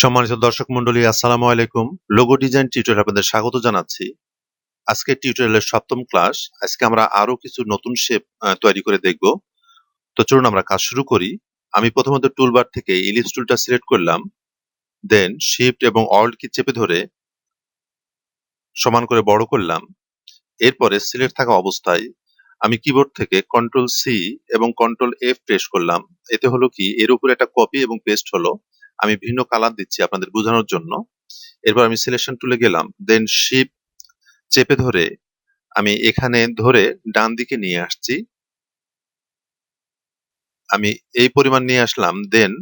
সম্মানিত দর্শক মন্ডলী আসসালামু আলাইকুম। লোগো ডিজাইন টিউটোরিয়াল আপনাদের স্বাগত জানাচ্ছি। আজকে টিউটোরিয়ালের সপ্তম ক্লাস আজকে আমরা আরও কিছু নতুন শেপ তৈরি করে দেখব। তো চলুন আমরা কাজ শুরু করি। আমি প্রথমত টুলবার থেকে ইলিপস টুলটা সিলেক্ট করলাম। দেন শিফট এবং অল্ট কি চেপে ধরে সমান করে বড় করলাম। এরপরে সিলেক্ট থাকা অবস্থায় আমি কিবোর্ড থেকে কন্ট্রোল সি এবং কন্ট্রোল এফ প্রেস করলাম। এতে হলো কি? এর উপরে একটা কপি এবং পেস্ট হলো। আমি ভিন্ন কালার দিচ্ছি আপনাদের বোঝানোর জন্য। এরপর আমি সিলেকশন টুলে গেলাম দেন শিপ চেপে ধরে আমি এখানে ধরে ডান দিকে নিয়ে আসছি। আমি এই পরিমাণ নিয়ে আসলাম দেন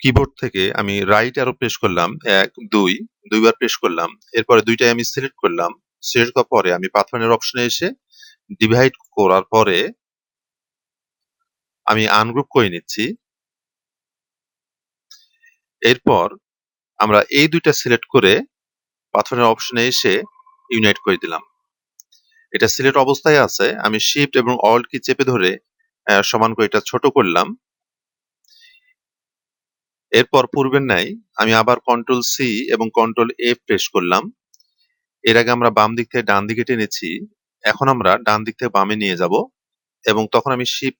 কিবোর্ড থেকে আমি রাইট আরও প্রেস করলাম, এক, দুই, দুইবার প্রেস করলাম। এরপরে দুইটাই আমি সিলেক্ট করলাম। সিলেক্ট করার পরে আমি পাথরের অপশনে এসে ডিভাইড করার পরে আমি আনগ্রুপ করে নিচ্ছি। এরপর আমরা এই দুইটা সিলেক্ট করে পাথরের অপশনে এসে ইউনাইট করে দিলাম। এটা সিলেক্ট অবস্থায় আছে। আমি শিফট এবং অল্ট কি চেপে ধরে সমান করে এটা ছোট করলাম। এরপর পূর্বের নাই আমি আবার কন্ট্রোল সি এবং কন্ট্রোল এ প্রেস করলাম। এর আগে আমরা বাম দিক থেকে ডান দিকে টেনেছি। এখন আমরা ডান দিক থেকে বামে নিয়ে যাব এবং তখন আমি শিপ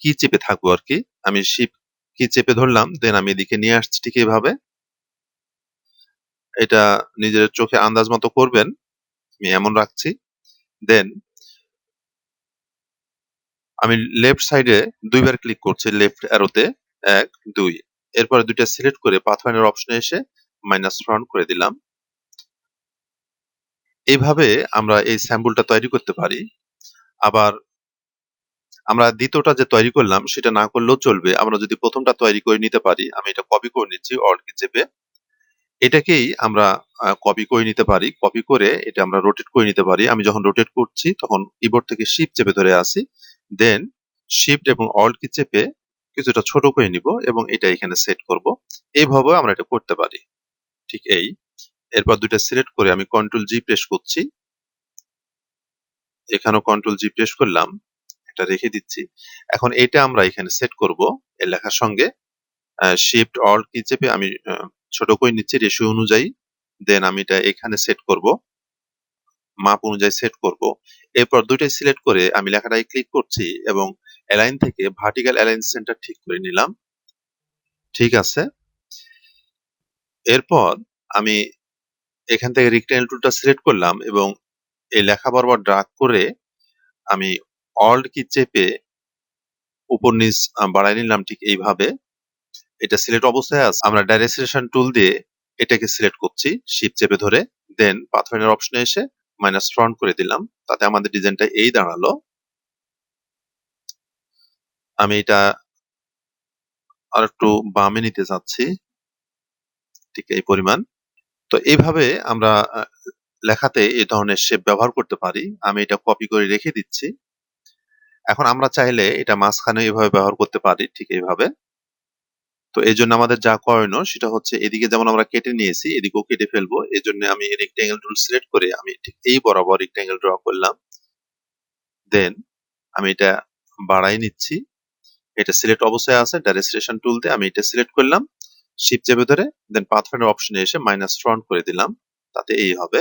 কি চেপে থাকব আর কি। আমি শিপ কি চেপে ধরলাম দেন আমি এদিকে নিয়ে আসছি ঠিক এইভাবে। এটা নিজের চোখে আন্দাজ মতো করবেন, আমি এমন রাখছি। দেন আমি লেফট সাইডে দুইবার ক্লিক করছি লেফট অ্যারোতে এক, দুই। এরপরে দুইটা সিলেক্ট করে পাথফাইন্ডার অপশনে এসে মাইনাস ফ্রন্ট করে দিলাম। এইভাবে আমরা এই স্যাম্পলটা তৈরি করতে পারি। আবার আমরা দ্বিতীয়টা যে তৈরি করলাম, সেটা না করলেও চলবে। আমরা যদি প্রথমটা তৈরি করে নিতে পারি, আমি এটা কপি করে নিচ্ছি অল কি চেপে। এটাকেই আমরা কপি করে নিতে পারি কপি করে এটা আমরা রোটেট করে নিতে পারি। আমি যখন রোটেট করছি, তখন কিবোর্ড থেকে শিপ চেপে ধরে আসি। দেন শিফট এবং অল্ট কি চেপে কিছুটা ছোট করে নিব এবং এটা এখানে সেট করব। এইভাবে আমরা এটা করতে পারি। ঠিক এই। এরপর দুইটা সিলেক্ট করে আমি কন্ট্রোল জি প্রেস করছি। এখানেও কন্ট্রোল জি প্রেস করলাম। এটা রেখে দিচ্ছি। এখন এটা আমরা এখানে সেট করব। এই লেখার সঙ্গে শিফট অল্ট কি চেপে আমি ছোট করে নিচ্ছি রেশিও অনুযায়ী। দেন আমি এটা এখানে সেট করব। মাপ অনুযায়ী সেট করব। এরপর দুইটাই সিলেক্ট করে আমি লেখাটাই ক্লিক করছি এবং অ্যালাইন থেকে ভার্টিক্যাল অ্যালাইন সেন্টার ঠিক করে নিলাম। ঠিক আছে? এরপর আমি এখান থেকে রিক্টেঙ্গেল টুলটা সিলেক্ট করলাম এবং এই লেখা বরাবর ড্রাগ করে আমি অল্ট কি চেপে উপর নিচ বাড়াই নিলাম ঠিক এইভাবে, এটা সিলেক্ট অবস্থায় আছে। আমরা ডাইরেকশন টুল দিয়ে এটাকে সিলেক্ট করছি শিপ চেপে ধরে দেন পাথরের অপশনে এসে মাইনাস ফ্রন্ট করে দিলাম, তাতে আমাদের ডিজাইনটা এই দাঁড়াল। আমি এটা আর একটু বামে নিতে চাচ্ছি, ঠিক এই পরিমাণ। তো এইভাবে আমরা লেখাতে এই ধরনের শেপ ব্যবহার করতে পারি। আমি এটা কপি করে রেখে দিচ্ছি। এখন আমরা চাইলে এটা মাঝখানে এভাবে ব্যবহার করতে পারি, ঠিক এইভাবে। তো এই জন্য আমাদের যা করণীয় সেটা হচ্ছে এদিকে যেমন আমরা কেটে নিয়েছি, এদিকেও কেটে ফেলব। এই জন্য আমি রেক্টেঙ্গেল টুল সিলেক্ট করে আমি ঠিক এই বরাবর রেক্টেঙ্গেল ড্র করলাম। দেন আমি এটা বাড়াই নিচ্ছি। এটা সিলেক্ট অবস্থায় আছে ডাইরেকশন টুল দিয়ে আমি এটা সিলেক্ট করলাম। শিপ চেপে ধরে দেন পাথফাইন্ডার অপশনে এসে মাইনাস ফ্রন্ট করে দিলাম। তাতে এই হবে।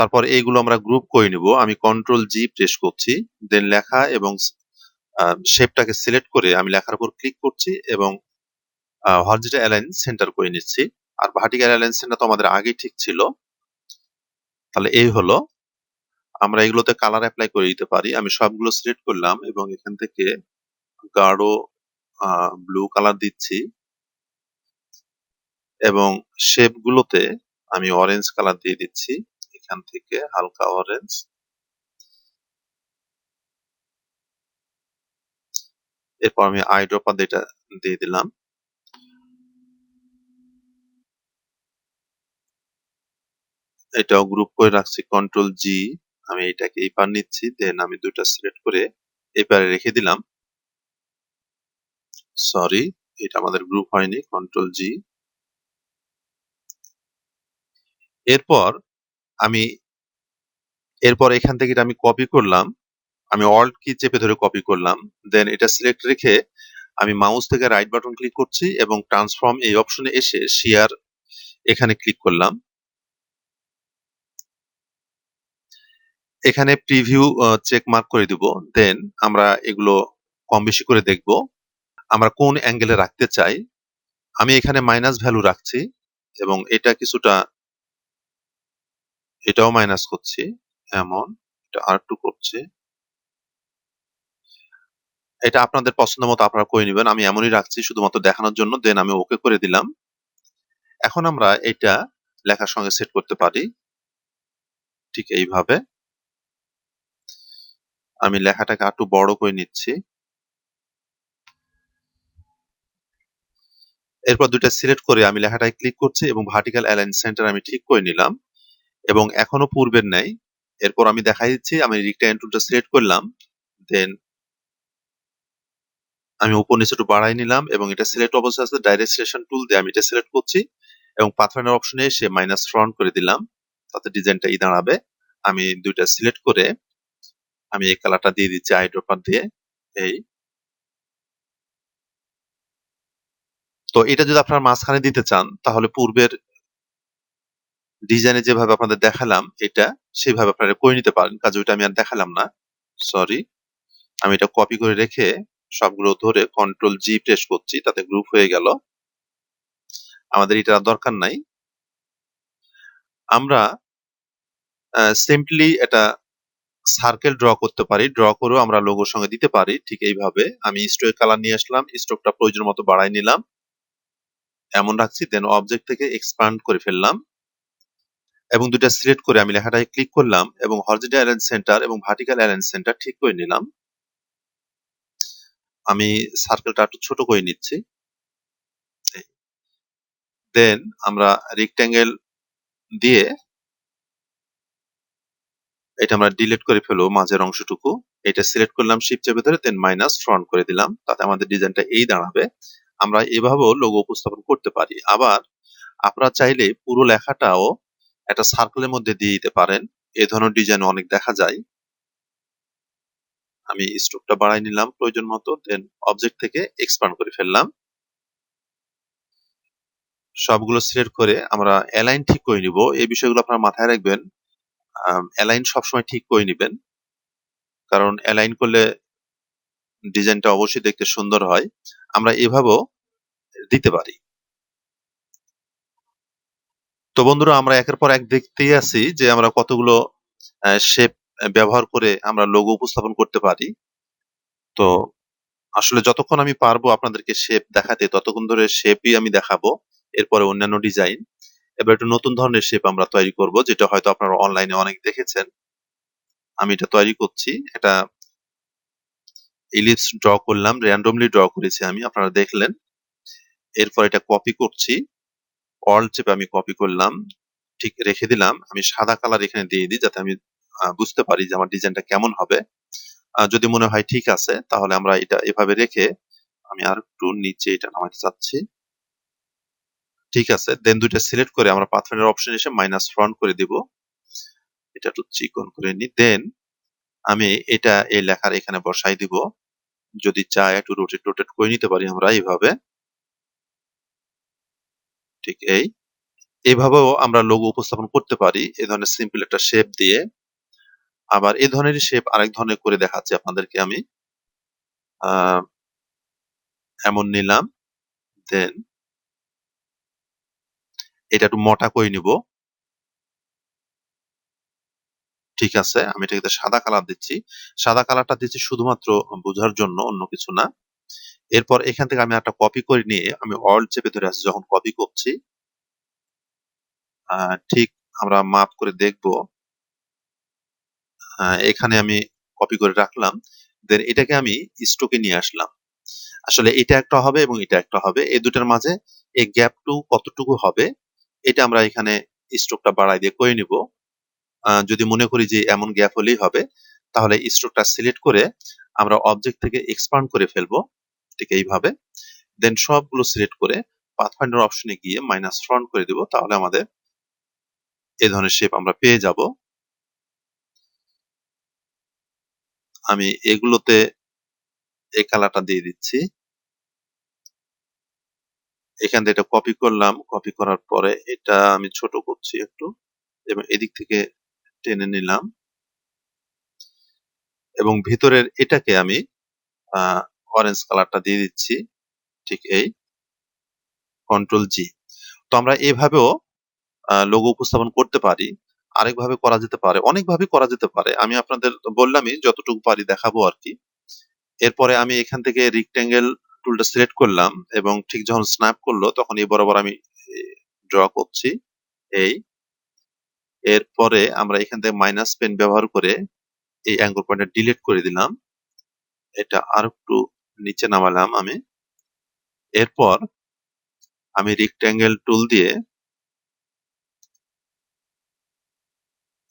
তারপর এইগুলো আমরা গ্রুপ করে নিব। আমি কন্ট্রোল জি প্রেস করছি দেন লেখা এবং শেপটাকে সিলেক্ট করে আমি লেখার উপর ক্লিক করছি এবং হরজিটাল অ্যালাইন সেন্টার করে নিচ্ছি। আর ভার্টিক্যাল অ্যালাইন সেন্টার তো আমাদের আগেই ঠিক ছিল। তাহলে এই হলো। আমরা এগুলোতে কালার অ্যাপ্লাই করে দিতে পারি। আমি সবগুলো সিলেক্ট করলাম এবং এখান থেকে গাঢ় ব্লু কালার দিচ্ছি। এবং শেপগুলোতে আমি অরেঞ্জ কালার দিয়ে দিচ্ছি। এখান থেকে হালকা অরেঞ্জ এরপর আমি আইড্রপার এটা দিয়ে দিলাম। এটাও গ্রুপ করে রাখছি কন্ট্রোল জি আমি এটাকে এই পার নিচ্ছি দেন আমি দুটা সিলেক্ট করে এই পারে রেখে দিলাম। সরি এটা আমাদের গ্রুপ হয়নি কন্ট্রোল জি এরপর আমি এরপর এখান থেকে এটা আমি কপি করলাম। আমি অল্ট কি চেপে ধরে কপি করলাম। দেন এটা সিলেক্ট রেখে আমি মাউস থেকে রাইট বাটন ক্লিক করছি এবং ট্রান্সফর্ম এই অপশনে এসে শেয়ার এখানে ক্লিক করলাম। এখানে প্রিভিউ চেক মার্ক করে দিব। দেন আমরা এগুলো কম বেশি করে দেখব। আমরা কোন অ্যাঙ্গেলে রাখতে চাই? আমি এখানে মাইনাস ভ্যালু রাখছি এবং এটা কিছুটা এটাও মাইনাস করছি, এমন, এটা আর একটু করছি। এটা আপনাদের পছন্দ মতো আপনারা করে নেবেন, আমি এমনই রাখছি শুধুমাত্র দেখানোর জন্য দেন আমি ওকে করে দিলাম। এখন আমরা এটা লেখার সঙ্গে সেট করতে পারি, ঠিক এইভাবে। আমি লেখাটাকে একটু বড় করে নিচ্ছি। এরপর দুইটা সিলেক্ট করে আমি লেখাটায় ক্লিক করছি এবং ভার্টিক্যাল অ্যালাইন সেন্টার আমি ঠিক করে নিলাম। এবং এখনও পূর্বের নেই। এরপর আমি দেখাই দিচ্ছি, আমি রিক্টাইন টুলটা সিলেক্ট করলাম দেন আমি উপর নিচে একটু বাড়াই নিলাম এবং এটা সিলেক্ট অবস্থায় আছে ডাইরেক্ট সিলেকশন টুল দিয়ে আমি এটা সিলেক্ট করছি এবং পাথফাইন্ডার অপশনে এসে মাইনাস ফ্রন্ট করে দিলাম, তাতে ডিজাইনটা ই দাঁড়াবে। আমি দুইটা সিলেক্ট করে আমি এই কালারটা দিয়ে দিচ্ছি আই ড্রপার দিয়ে, এই। তো এটা যদি আপনারা মাঝখানে দিতে চান, তাহলে পূর্বের ডিজাইনে যেভাবে আপনাদের দেখালাম, এটা সেইভাবে আপনারা করে নিতে পারেন। কাজে ওইটা আমি আর দেখালাম না। সরি আমি এটা কপি করে রেখে সবগুলো ধরে কন্ট্রোল জি প্রেস করছি, তাতে গ্রুপ হয়ে গেল। আমাদের এটা দরকার নাই। আমরা সিম্পলি এটা সার্কেল ড্র করতে পারি। ড্র করেও আমরা লোগোর সঙ্গে দিতে পারি, ঠিক এইভাবে। আমি স্ট্রোক কালার নিয়ে আসলাম স্ট্রোকটা প্রয়োজন মতো বাড়াই নিলাম। এমন রাখছি দেন অবজেক্ট থেকে এক্সপান্ড করে ফেললাম। এবং দুটা সিলেক্ট করে আমি লেখাটায় ক্লিক করলাম এবং হরিজন্টাল অ্যালাইন সেন্টার এবং ভার্টিক্যাল অ্যালাইন সেন্টার ঠিক করে নিলাম। আমি সার্কেলটা একটু ছোট করে নিচ্ছি। দেন আমরা রেক্ট্যাঙ্গেল দিয়ে এটা আমরা ডিলিট করে ফেলব মাঝের অংশটুকু। এটা সিলেক্ট করলাম শিপ চেপে ধরে দেন মাইনাস ফ্রন্ট করে দিলাম। তাতে আমাদের ডিজাইনটা এই দাঁড়াবে। আমরা এভাবেও লোগো উপস্থাপন করতে পারি। আবার আপনারা চাইলে পুরো লেখাটাও একটা সার্কেলের মধ্যে দিয়ে দিতে পারেন। এ ধরনের ডিজাইন অনেক দেখা যায়। আমি স্ট্রোকটা বাড়াই নিলাম প্রয়োজন মতো দেন অবজেক্ট থেকে এক্সপান্ড করে ফেললাম। সবগুলো সিলেক্ট করে আমরা অ্যালাইন ঠিক করে নিব। এই বিষয়গুলো আপনারা মাথায় রাখবেন। অ্যালাইন সবসময় ঠিক করে নেবেন। কারণ অ্যালাইন করলে ডিজাইনটা অবশ্যই দেখতে সুন্দর হয়। আমরা এভাবেও দিতে পারি। তো বন্ধুরা, আমরা একের পর এক দেখতেই আছি যে আমরা কতগুলো শেপ ব্যবহার করে আমরা লোগো উপস্থাপন করতে পারি। তো আসলে যতক্ষণ আমি পারব আপনাদেরকে শেপ দেখাতে, ততক্ষণ ধরে শেপই আমি দেখাবো, এরপরে অন্যান্য ডিজাইন এবার একটু নতুন ধরনের শেপ আমরা তৈরি করব, যেটা হয়তো আপনারা অনলাইনে অনেক দেখেছেন। আমি এটা তৈরি করছি, এটা ইলিপস ড্র করলাম র্যান্ডমলি ড্র করেছি আমি, আপনারা দেখলেন। এরপর এটা কপি করছি। অল চেপে আমি কপি করলাম, ঠিক রেখে দিলাম। আমি সাদা কালার এখানে দিয়ে দিই যাতে আমি বুঝতে পারি যে আমার ডিজাইনটা কেমন হবে। যদি মনে হয় ঠিক আছে, তাহলে আমরা এটা এভাবে রেখে আমি আর একটু নিচে এটা নামাতে চাচ্ছি। ঠিক আছে দেন দুইটা সিলেক্ট করে আমরা পাথফাইন্ডার অপশন এসে মাইনাস ফ্রন্ট করে দিব। এটা একটু চিকন করে নি। দেন আমি এটা এই লেখার এখানে বসাই দিব। যদি চাই একটু রোটেট রোটেট করে নিতে পারি আমরা এইভাবে। ঠিক এই। এইভাবেও আমরা লোগো উপস্থাপন করতে পারি এই ধরনের সিম্পল একটা শেপ দিয়ে। আবার এই ধরনের শেপ আরেক ধরনের করে দেখাচ্ছি আপনাদেরকে আমি। এমন নিলাম দেন এটা একটু মোটা করে নিব। ঠিক আছে, আমি এটাকে সাদা কালার দিচ্ছি। সাদা কালারটা দিচ্ছি শুধুমাত্র বোঝার জন্য, অন্য কিছু না। এরপর এখান থেকে আমি একটা কপি করে নিয়ে আমি অল চেপে ধরে আছি, যখন কপি করছি ঠিক আমরা মাপ করে দেখব। এখানে আমি কপি করে রাখলাম দেন এটাকে আমি স্টোকে নিয়ে আসলাম। আসলে এটা একটা হবে এবং এটা একটা হবে, এই দুটার মাঝে এই গ্যাপটু কতটুকু হবে, এটা আমরা এখানে স্ট্রোকটা বাড়াই দিয়ে করে নিব। যদি মনে করি যে এমন গ্যাপ হলেই হবে, তাহলে স্ট্রোকটা সিলেক্ট করে আমরা অবজেক্ট থেকে এক্সপান্ড করে ফেলব। ঠিক এইভাবে। দেন সবগুলো সিলেক্ট করে পাথফাইন্ডার অপশনে গিয়ে মাইনাস ফ্রন্ট করে দেব, তাহলে আমাদের এ ধরনের শেপ আমরা পেয়ে যাব। আমি এগুলোতে এই কালারটা দিয়ে দিচ্ছি। এখান থেকে এটা কপি করলাম কপি করার পরে এটা আমি ছোট করছি একটু, এবং এদিক থেকে টেনে নিলাম। এবং ভিতরের এটাকে আমি অরেঞ্জ কালারটা দিয়ে দিচ্ছি, ঠিক এই কন্ট্রোল জি তো আমরা এভাবেও লোগো উপস্থাপন করতে পারি, আরেকভাবে করা যেতে পারে অনেকভাবে করা যেতে পারে। আমি আপনাদের বললামই, যতটুকু পারি দেখাবো আর কি। এরপরে আমি এখান থেকে রিক্ট্যাঙ্গেল টুলটা সিলেক্ট করলাম এবং ঠিক যখন স্ন্যাপ করল, তখন এই বরাবর আমি ড্র করছি, এই। এরপরে আমরা এখান থেকে মাইনাস পেন ব্যবহার করে এই অ্যাঙ্গল পয়েন্টটা ডিলিট করে দিলাম। এটা আর একটু নিচে নামালাম আমি। এরপর আমি রিক্ট্যাঙ্গেল টুল দিয়ে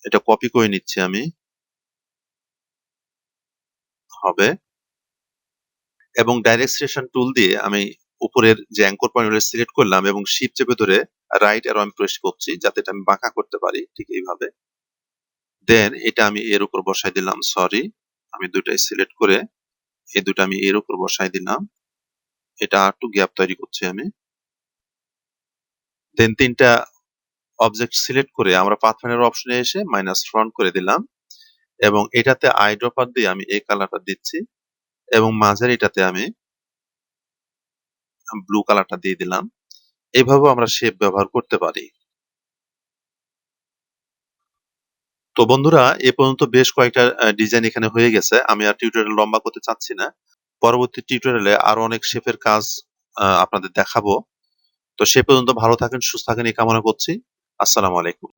এটা কপি করে নিচ্ছি আমি। হবে। এবং ডাইরেক্ট সিলেকশন টুল দিয়ে আমি উপরের যে অ্যাঙ্কর পয়েন্ট সিলেক্ট করলাম এবং শিপ চেপে ধরে রাইট অ্যারো আমি প্রেস করছি যাতে এটা আমি বাঁকা করতে পারি ঠিক এইভাবে। দেন এটা আমি এর উপর বসাই দিলাম সরি আমি দুটাই সিলেক্ট করে এই দুটো আমি এর উপর বসাই দিলাম। এটা আর একটু গ্যাপ তৈরি করছি আমি। দেন তিনটা অবজেক্ট সিলেক্ট করে আমরা পাথফাইন্ডার অপশনে এসে মাইনাস ফ্রন্ট করে দিলাম। এবং এটাতে আই ড্রপার দিয়ে আমি এই কালারটা দিচ্ছি। এবং মাঝের এটাতে আমি ব্লু কালারটা দিয়ে দিলাম। এইভাবেও আমরা শেপ ব্যবহার করতে পারি। তো বন্ধুরা, এ পর্যন্ত বেশ কয়েকটা ডিজাইন এখানে হয়ে গেছে। আমি আর টিউটোরিয়াল লম্বা করতে চাচ্ছি না। পরবর্তী টিউটোরিয়ালে আরও অনেক শেপের কাজ আপনাদের দেখাবো। তো সে পর্যন্ত ভালো থাকেন, সুস্থ থাকেন, এই কামনা করছি। আসসালামু আলাইকুম।